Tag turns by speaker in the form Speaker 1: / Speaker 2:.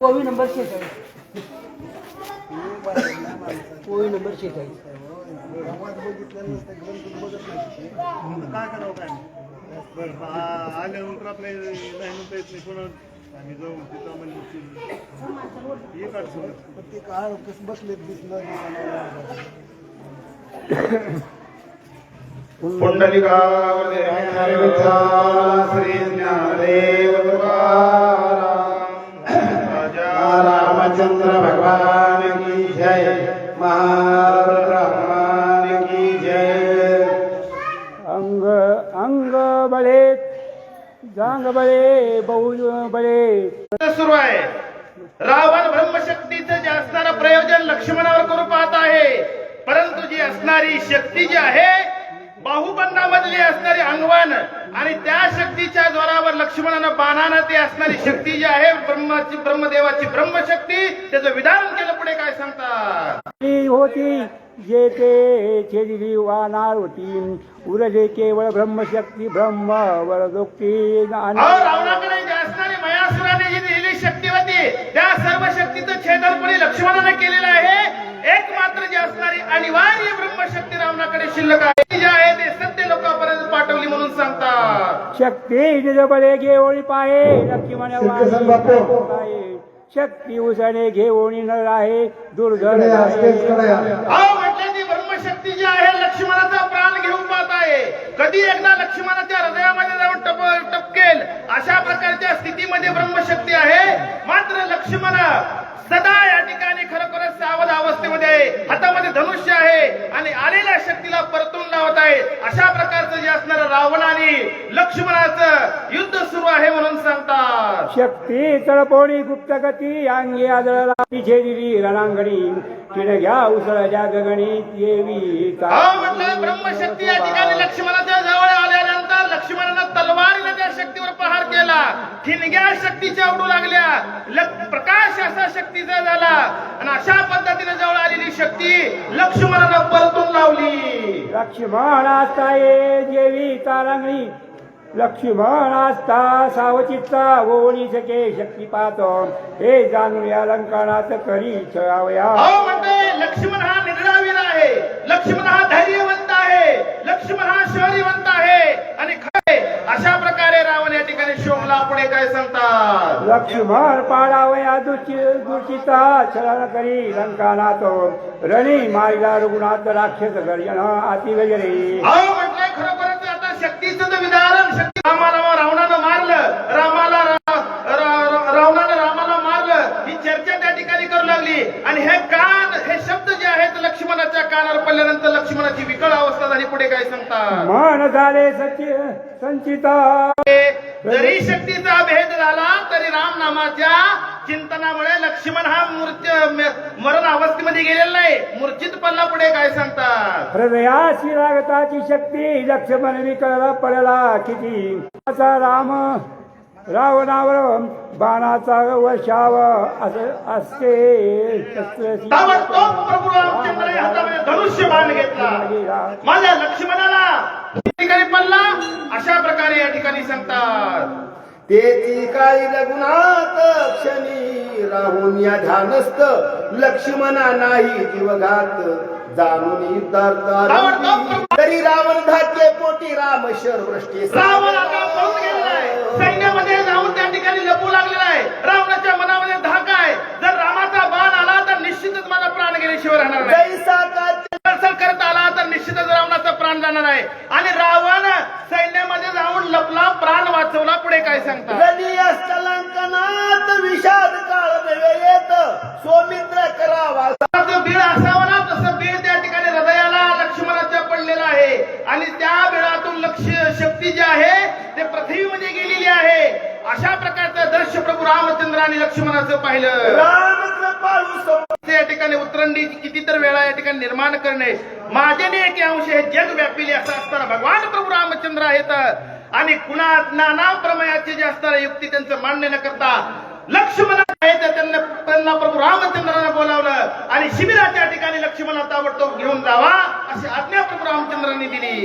Speaker 1: कोवी number शेहेचाळीस कोवी number शेहेचाळीस
Speaker 2: काय करावं काय आल्यानंतर आपल्या नाही म्हणता येत नाही कोणा आम्ही जाऊ तिथं म्हणजे एक अडचण
Speaker 3: ते काय कसं बसले दिसलं
Speaker 4: श्री ज्ञानदेव
Speaker 5: जांग बळे बहु बळे.
Speaker 4: सुरू आहे. रावण ब्रह्मशक्तीचं जे असणारं प्रयोजन लक्ष्मणावर करू पाहत आहे परंतु जी असणारी शक्ती जी आहे बाहुबंडामधली असणारी अंगवण आणि त्या शक्तीच्या जोरावर लक्ष्मणानं बाणानं ती असणारी शक्ती जी आहे ब्रह्माची ब्रह्मदेवाची ब्रह्मशक्ती त्याचं विधान केलं पुढे काय सांगतात?
Speaker 5: होती. जे ते छेदिली वानार होती उरले केवळ ब्रह्मशक्ती ब्रह्म वरदोक्ती
Speaker 4: मयासुराने त्या सर्व शक्तीचं छेदनपणे लक्ष्मणाने केलेलं आहे. एक मात्र जी असणारी अनिवार्य ब्रह्मशक्ती रावणाकडे शिल्लक आहे. जी आहे ते सत्य लोकांपर्यंत पाठवली म्हणून सांगतात.
Speaker 5: शक्ती निज बळे घेऊन पाहे लक्ष्मण शक्ती उसणे घेऊन न राहे
Speaker 3: दुर्धरकडे या, स्टेजकडे या.
Speaker 4: अहो म्हटलं ती ब्रह्मशक्ती जी आहे लक्ष्मणाचा प्राण घेऊन पाहत आहे कधी एकदा लक्ष्मणाच्या हृदयामध्ये जाऊन टप टपकेल? अशा प्रकारच्या स्थितीमध्ये ब्रह्मशक्ती आहे. मात्र लक्ष्मण सदा या ठिकाणी खरोखरच सावध अवस्थेमध्ये आहे. हातामध्ये धनुष्य आहे आणि आलेल्या शक्तीला परतून लावत आहे. अशा प्रकारचं जे असणारं रावण आणि लक्ष्मणाचं युद्ध सुरू आहे म्हणून सांगतात.
Speaker 5: शक्ती तळपोणी गुप्त गती अंगी आदळला तिथे दिली रणांगणी. तिने घ्या उसळच्या गगणी देवी
Speaker 4: म्हटलं ब्रह्मशक्ती या ठिकाणी लक्ष्मणाच्या जवळ आल्यानंतर लक्ष्मणानं तलवारीने त्या शक्तीवर प्रहार केला ठिणग्या शक्तीच्या उडू लागल्या. प्रकाश असा शक्तीचा झाला. आणि अशा पद्धतीने जवळ आलेली शक्ती लक्ष्मणानं परतून लावली.
Speaker 5: लक्ष्मण असता ये देवी तारांगणी. लक्ष्मण असता सावचित्ता ओळी सके शक्ती पाहतो. हे जाणून या लंकनात करी छळावया
Speaker 4: अहो म्हणते लक्ष्मण हा निर्णावीर आहे लक्ष्मण हा धैर्यवंत आहे लक्ष्मण हा शौर्यवंत आहे आणि खरे अशा प्रकारे रावण या ठिकाणी शोभला पुढे काय सांगतात
Speaker 5: लक्ष्मण पाडावया दुची दुचिता छळण करी लंकानात रणी मारिला रघुनाथ राक्षस गर्जन आती वगैरे
Speaker 4: खरोखर म्हटलंय खरोखरच आता शक्तीचं तर विधान शक्ती रामाला रावणानं मारलं रामाला रा- रा- रा- रावणानं रामाला मारलं ही चर्चा त्या ठिकाणी करू लागली आणि हे कान हे शब्द जे आहेत लक्ष्मणाच्या कानावर पडल्यानंतर लक्ष्मणाची विकळ अवस्था झाली. पुढे काय सांगतात?
Speaker 5: मन झाले सचि संचिता.
Speaker 4: जरी शक्तीचा भेद झाला तरी राम नामाच्या चिंतनामुळे लक्ष्मण हा मूर्छ मरण अवस्थेमध्ये गेलेला नाही. मूर्छित पडला. पुढे काय सांगतात?
Speaker 5: हृदयाशी लागताची शक्ती लक्ष्मण विकळला पडला किती? असा राम रावणावर बाणाचा वर्षाव असं असते. शस्त्रशी-
Speaker 4: धनुष्य बाण घेतला. माझ्या लक्ष्मणाला ठिकाणी पडला अशा प्रकारे या ठिकाणी सांगतात.
Speaker 6: तेची काळी रघुनाथ क्षणी राहून या ध्यानस्थ लक्ष्मणा नाही जीवघात. जाणून युद्धार्थ तरी रावण धाके पोटी राम शरवृष्टी.
Speaker 4: रावण सैन्यामध्ये राहून त्या ठिकाणी प्राण जाणार आहे. आणि रावण सैन्यामध्ये जाऊन लपला प्राण वाचवला पुढे काय सांगतात?
Speaker 6: विषाद काळ येत. सोमित्र करावा.
Speaker 4: जो बीळ असावा ना तसं बीळ त्या ठिकाणी हृदयाला लक्ष्मणाच्या पडलेला आहे. आणि त्या बिळातून लक्ष शक्ती जी आहे ते पृथ्वीमध्ये गेलेली आहे. अशा प्रकारचं दृश्य प्रभू रामचंद्र आणि लक्ष्मणाचं पाहिलं. या ठिकाणी उतरंडी कितीतरी वेळा या ठिकाणी निर्माण करणे माझे एक अंश हे जग व्यापिले असं असताना भगवान प्रभू रामचंद्र आहेत. आणि कुणा नाना प्रमयाचे जे असणारे युक्ती त्यांचं मान्य न करता लक्ष्मण आहेत. त्यांना त्यांना प्रभू रामचंद्रांना बोलावलं आणि शिबिराच्या ठिकाणी लक्ष्मण ताबडतोब घेऊन जावा अशी आज्ञा प्रभू रामचंद्रांनी दिली.